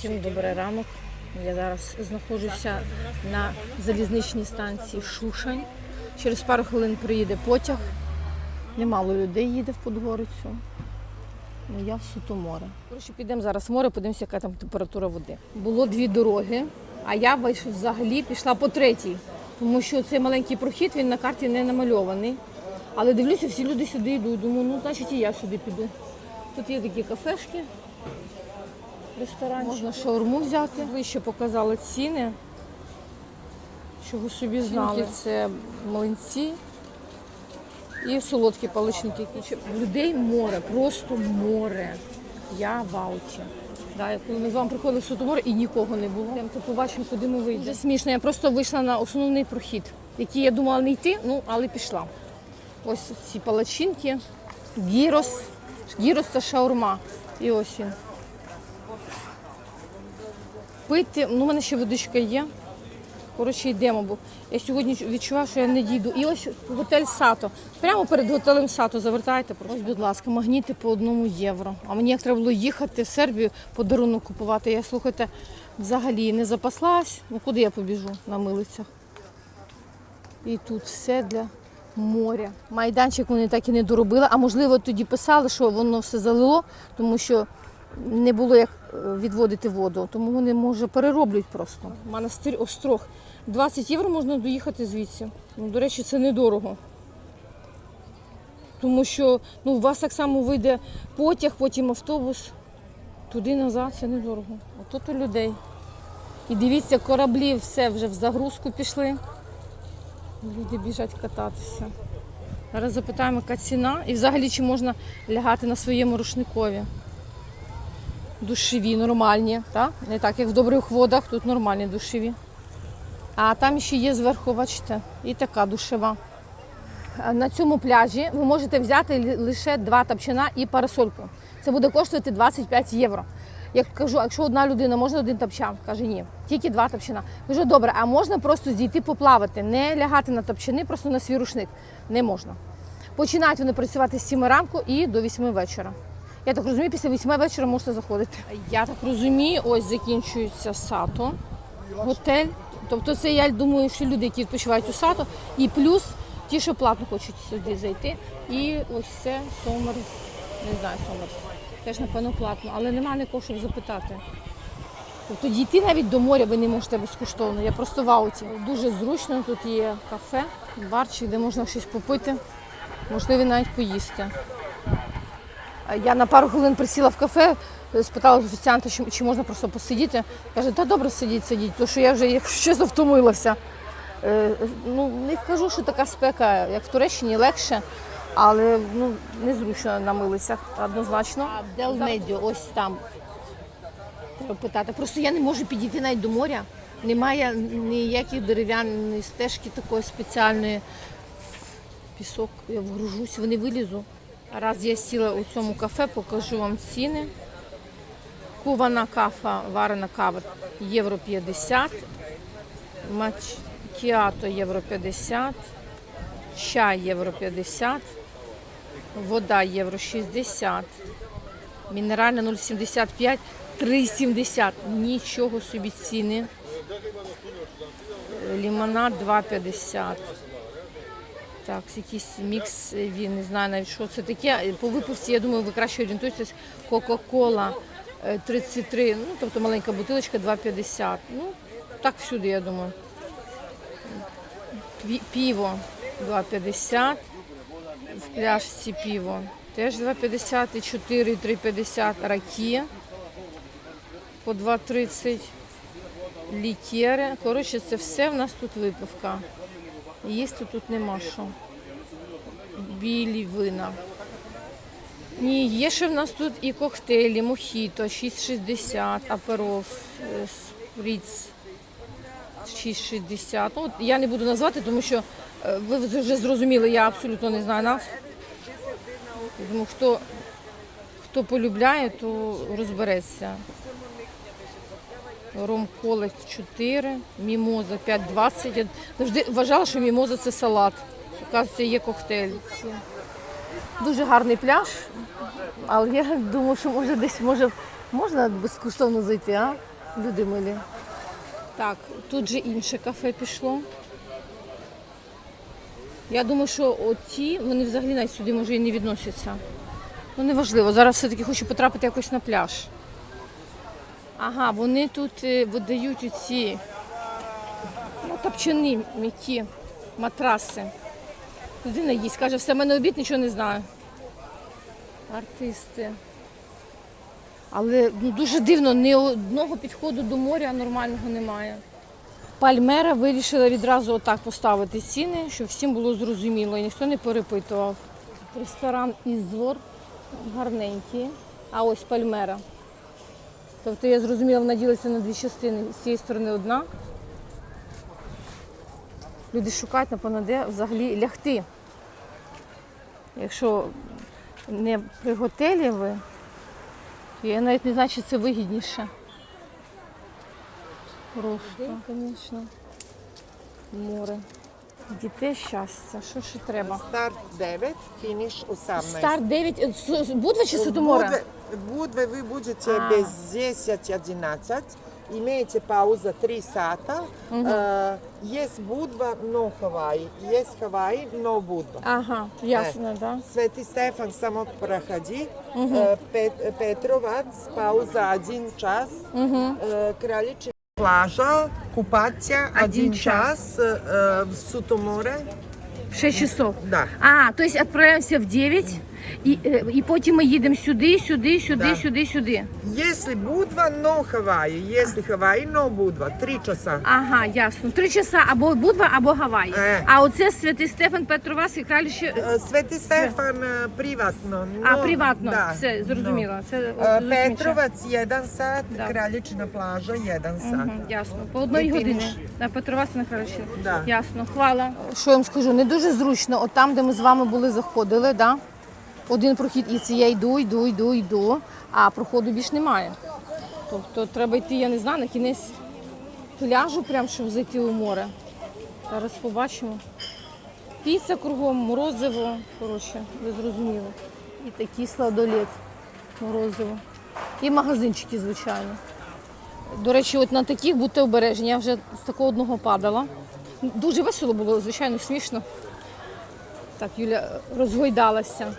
Всім добрий ранок. Я зараз знаходжуся на залізничній станції Шушань. Через пару хвилин приїде потяг. Немало людей їде в Подгорицю. Ну, я в Сутоморе. Коротше, підемо зараз в море, подивимося, яка там температура води. Було дві дороги, а я взагалі пішла по третій, тому що цей маленький прохід він на карті не намальований. Але дивлюся, всі люди сюди йдуть. Думаю, ну значить і я сюди піду. Тут є такі кафешки, ресторан. Можна шаурму взяти. Ви ще показали ціни. Чого собі знали. Це млинці і солодкі паличники. Людей море, просто море. Я в ауті. Да, коли ми з вами приходили в Сутоморе і нікого не було. Йдемо, то побачимо, куди ми вийдемо. Дуже смішно. Я просто вийшла на основний прохід, який я думала не йти, ну але пішла. Ось ці палачинки, гірос. Гірос це шаурма. І ось він. Пити, ну, у мене ще водичка є. Коротше, йдемо, бо я сьогодні відчуваю, що я не дійду. І ось готель Сато. Прямо перед готелем Сато завертайте. Ось, будь ласка, магніти по одному євро. А мені як треба було їхати в Сербію, подарунок купувати. Я слухайте, взагалі не запаслась. Ну куди я побіжу на милицях? І тут все для моря. Майданчик вони так і не доробили. А можливо, тоді писали, що воно все залило, тому що не було як відводити воду. Тому вони, може, перероблюють просто. Монастир Острог. 20 євро можна доїхати звідси. Ну, до речі, це недорого. Тому що ну, у вас так само вийде потяг, потім автобус. Туди назад це недорого. Ото то людей. І дивіться, кораблі все вже в загрузку пішли. Люди біжать кататися. Зараз запитаємо, яка ціна і взагалі чи можна лягати на своєму рушникові. Душеві, нормальні, так? не так як в добрих водах, тут нормальні душеві. А там ще є зверху, бачите, і така душева. На цьому пляжі ви можете взяти лише два тапчана і парасольку. Це буде коштувати 25 євро. Я кажу, якщо одна людина, можна один тапчан? Каже, ні, тільки два тапчана. Кажу, добре, а можна просто зійти поплавати, не лягати на тапчани, просто на свій рушник. Не можна. Починають вони працювати з 7 ранку і до 8 вечора. Я так розумію, після 8 вечора можете заходити. Я так розумію, ось закінчується сато, готель. Тобто це я думаю, що люди, які відпочивають у сато, і плюс ті, що платно хочуть сюди зайти. І ось це Сомерс, не знаю, Сомерс. Теж, напевно, платно, але немає нікого, щоб запитати. Тобто дійти навіть до моря ви не можете безкоштовно. Я просто в ауті. Дуже зручно, тут є кафе, барчик, де можна щось попити, можливо, навіть поїсти. Я на пару хвилин присіла в кафе, спитала офіціанта, чи, можна просто посидіти. Каже, та добре сидіть, сидіть, тому що я вже, якщо чесно, втомилася. Е, ну, не кажу, що така спека, як в Туреччині, легше, але ну, незручно на милицях, однозначно. А Дел Медіо, ось там. Треба питати. Просто я не можу підійти навіть до моря. Немає ніяких дерев'яної стежки такої спеціальної. Пісок, я вгружусь, вони вилізу. Раз я сіла у цьому кафе, покажу вам ціни. Кувана кафа, варена кава євро 50, макіато євро 50, чай євро 50, вода євро 60, мінеральна 0,75, 3,70. Нічого собі ціни. Лімонад 2,50. Так, якийсь мікс, е, він не знаю навіть, що це таке. По випивці, я думаю, ви краще орієнтуєтесь. Кока-кола е, 33, ну, тобто маленька бутилочка 2,50. Ну, так всюди, я думаю. Пі- Піво 2,50. В пляшці піво теж 2,50 і 4, і 3,50. Раки по 2,30. Лікери. Коротше, це все в нас тут випивка. Їсти тут нема що. Білі вина. Ні, є ще в нас тут і коктейлі, мохіто, 6,60, аперол, е, сприц 6,60. Ну, от я не буду назвати, тому що е, ви вже зрозуміли, я абсолютно не знаю нас. Тому хто, хто полюбляє, то розбереться. Ром Колес 4, мімоза 5,20. Я завжди вважала, що мімоза це салат. Оказується, є коктейль. Дуже гарний пляж, але я думаю, що може десь може, можна безкоштовно зайти, а? Люди милі. Так, тут же інше кафе пішло. Я думаю, що оці, вони взагалі навіть сюди може і не відносяться. Ну, неважливо. Зараз все-таки хочу потрапити якось на пляж. Ага, вони тут е, видають оці ну, топчани м'які матраси. Людина їсть, каже, все, в мене обід, нічого не знаю. Артисти. Але ну, дуже дивно, ні одного підходу до моря нормального немає. Пальмера вирішила відразу отак поставити ціни, щоб всім було зрозуміло і ніхто не перепитував. Ресторан Ізвор гарненький, а ось Пальмера. Тобто я зрозуміла, вона ділиться на дві частини. З цієї сторони одна. Люди шукають, напевно, де взагалі лягти. Якщо не при готелі ви, то я навіть не знаю, чи це вигідніше. Просто, звісно. Море. Дітей щастя. Що ще треба? Старт 9, фініш 18. Старт 9. е, С- с- Будва чи Сутоморе? Будве, Будве вы будете без 10-11. Имеете пауза 3 сата. Э, есть Будва, но Хаваи. Есть Хаваи, но Будва. Ага, ясно, так. Да. Свети Стефан само проходи. Э, Пет- Петровац, пауза 1 час. Э, Краличи плажа, купаться Один один час. час. Э, В Сутоморе. В 6 часов. Да. А, то есть отправляемся в 9, і, е, і потім ми їдемо сюди, сюди, сюди, Да. сюди, сюди. Если Будва, но Хаваи. Если Хаваи, но Будва. Три часа. Ага, ясно. Три часа або Будва, або Гаваї. Е. А оце Святий Стефан Петровас і краліще. Е, Свети Стефан е, приватно. А, но- приватно. да, Все, зрозуміло. Це Е, зрозуміло. Петровац 1 Да. Кралічна плажа 1 сат. Мгм, ясно. По одній годині. На Петровас на краще. Да. Ясно, хвала. Що я вам скажу, не дуже зручно. От там, де ми з вами були, заходили, да? Один прохід, і це я йду, йду, йду, йду, а проходу більш немає. Тобто треба йти, я не знаю, на кінець пляжу, прям, щоб зайти у море. Зараз побачимо. Піца кругом, морозиво, коротше, ви зрозуміли. І такий сладолет, морозиво. І магазинчики, звичайно. До речі, от на таких будьте обережні. Я вже з такого одного падала. Дуже весело було, звичайно, смішно. Так, Юля розгойдалася.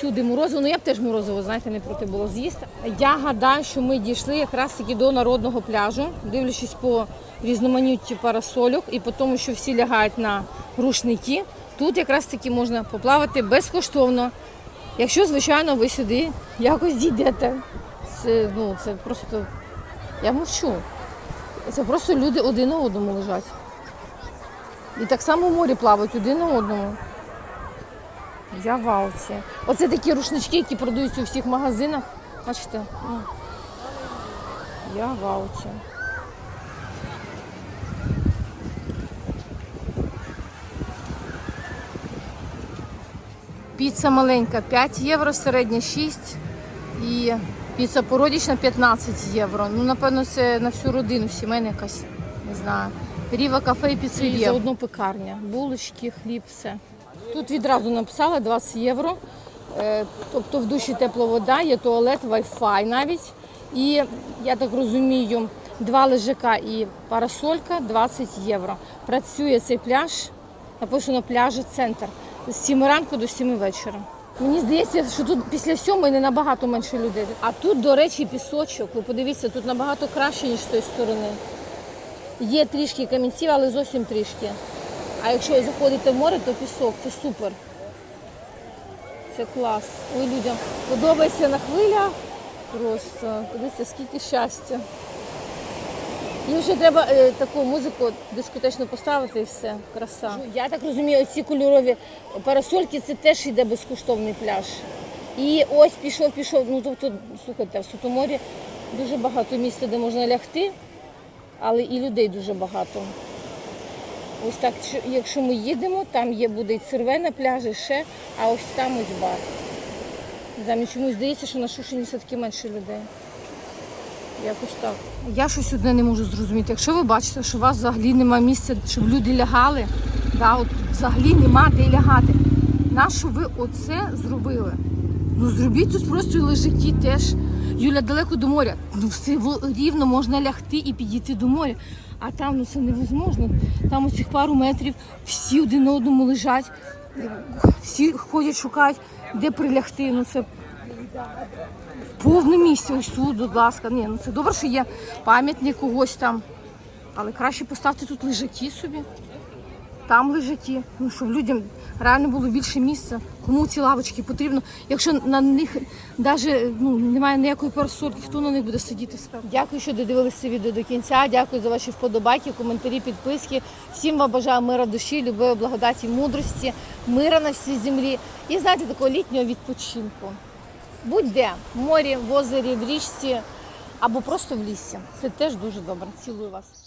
Всюди морозиво. Ну я б теж морозиво, знаєте, не проти було з'їсти. Я гадаю, що ми дійшли якраз таки до народного пляжу, дивлячись по різноманіттю парасольок і по тому, що всі лягають на рушники. Тут якраз таки можна поплавати безкоштовно. Якщо, звичайно, ви сюди якось дійдете. Це, ну, це просто. Я мовчу. Це просто люди один на одному лежать. І так само в морі плавають один на одному. Я в ауті. Оце такі рушнички, які продаються у всіх магазинах. Бачите? Я в ауті. Піца маленька 5 євро, середня 6 і піца породічна 15 євро. Ну, напевно, це на всю родину, сімейна якась, не знаю. Ріва кафе і піцерія. Заодно пекарня. Булочки, хліб, все. Тут відразу написали 20 євро. Е, Тобто в душі тепла вода, є туалет, вай-фай навіть. І я так розумію, два лежака і парасолька 20 євро. Працює цей пляж, написано пляжі центр з 7 ранку до 7 вечора. Мені здається, що тут після сьомої не набагато менше людей. А тут, до речі, пісочок. Ви подивіться, тут набагато краще, ніж з тої сторони. Є трішки камінців, але зовсім трішки. А якщо заходите в море, то пісок, це супер. Це клас. Ой, людям подобається на хвилях. Просто подивіться, скільки щастя. Їм ще треба е, таку музику дискотечну поставити і все. Краса. Я так розумію, ці кольорові парасольки це теж йде безкоштовний пляж. І ось пішов, пішов. Ну тобто, слухайте, в Сутоморі дуже багато місця, де можна лягти, але і людей дуже багато. Ось так, якщо ми їдемо, там є буде і церве пляжі, ще, а ось там ось бар. Мені чомусь здається, що на Шушині все-таки менше людей. Якось так. Я щось одне не можу зрозуміти. Якщо ви бачите, що у вас взагалі немає місця, щоб люди лягали, да, от взагалі нема де лягати. Нащо ви оце зробили? Ну зробіть тут просто лежаки теж. Юля, далеко до моря. Ну все рівно можна лягти і підійти до моря. А там ну це невозможно. Там оцих пару метрів всі один одному лежать, всі ходять, шукають, де прилягти. Ну це повне місце. Ось тут, будь ласка. Ні, ну це добре, що є пам'ятник когось там. Але краще поставте тут лежаки собі. Там лежаки. Ну щоб людям реально було більше місця. Кому ці лавочки потрібно? Якщо на них навіть ну, немає ніякої парасольки, хто на них буде сидіти? справді? Дякую, що додивилися відео до кінця. Дякую за ваші вподобайки, коментарі, підписки. Всім вам бажаю мира душі, любові, благодаті, мудрості, мира на всій землі і знаєте, такого літнього відпочинку. Будь-де в морі, в озері, в річці або просто в лісі. Це теж дуже добре. Цілую вас.